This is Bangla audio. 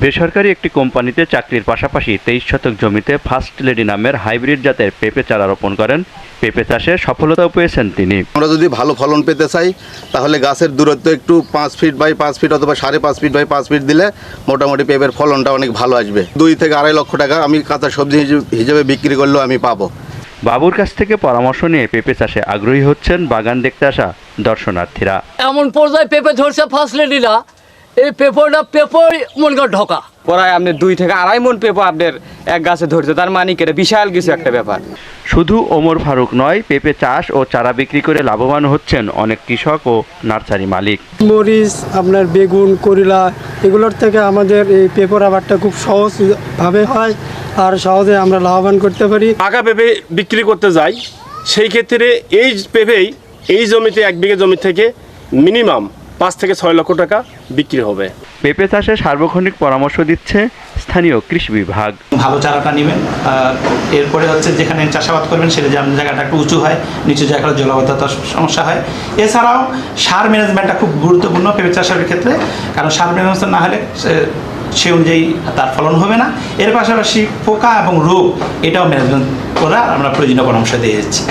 বেসরকারি একটি কোম্পানিতে চাকরির পাশাপাশি তেইশ শতক জমিতে ফার্স্ট লেডি নামের হাইব্রিড জাতের পেঁপে চারা রোপণ করেন। পেঁপে চাষে সফলতাও পেয়েছেন তিনি। আমরা যদি ভালো ফলন পেতে চাই তাহলে গাছের দূরত্ব একটু পাঁচ ফিট বাই পাঁচ ফিট অথবা সাড়ে পাঁচ ফিট বাই পাঁচ ফিট দিলে মোটামুটি পেঁপের ফলনটা অনেক ভালো আসবে। দুই থেকে আড়াই লক্ষ টাকা আমি কাঁচা সবজি হিসেবে- হিসেবে বিক্রি করলেও আমি পাবো। বাবুর কাছ থেকে পরামর্শ নিয়ে পেঁপে চাষে আগ্রহী হচ্ছেন বাগান দেখতে আসা দর্শনার্থীরা। এমন পর্যায়ে পেঁপে ধরছে ফার্স্ট লেডিরা এই পেঁপড়টা পেঁপড় মনে কর ঢোকা। প্রায় আপনি দুই থেকে আড়াই মন পেঁপো আপনার এক গাছে ধরছে তার মানে কি? এটা বিশাল কিছু একটা ব্যাপার। শুধু ওমর ফারুক নয় পেঁপে চাষ ও চারা বিক্রি করে লাভবান হচ্ছেন অনেক কৃষক ও নার্সারি মালিক। মরিচ আপনার বেগুন করলা এগুলোর থেকে আমাদের এই পেপার আবারটা খুব সহজভাবে হয় আর সহজে আমরা লাভবান করতে পারি। পাকা পেঁপে বিক্রি করতে যাই সেই ক্ষেত্রে এই পেঁপেই এই জমিতে এক বিঘে জমি থেকে মিনিমাম পাঁচ থেকে ছয় লক্ষ টাকা বিক্রি হবে। পেঁপে চাষে সার্বক্ষণিক পরামর্শ দিচ্ছে স্থানীয় কৃষি বিভাগ। ভালো চারাটা নেবেন এরপরে হচ্ছে যেখানে চাষাবাদ করবেন সেটা যেমন জায়গাটা একটু উঁচু হয় নিচু জায়গাটা জলাবদ্ধতার সমস্যা হয়। এছাড়াও সার ম্যানেজমেন্টটা খুব গুরুত্বপূর্ণ পেঁপে চাষের ক্ষেত্রে কারণ সার ম্যানেজমেন্ট না হলে সে- সে অনুযায়ী তার ফলন হবে না। এর পাশাপাশি পোকা এবং রোগ এটাও ম্যানেজমেন্ট করা আমরা প্রয়োজনীয় পরামর্শ দিয়ে যাচ্ছি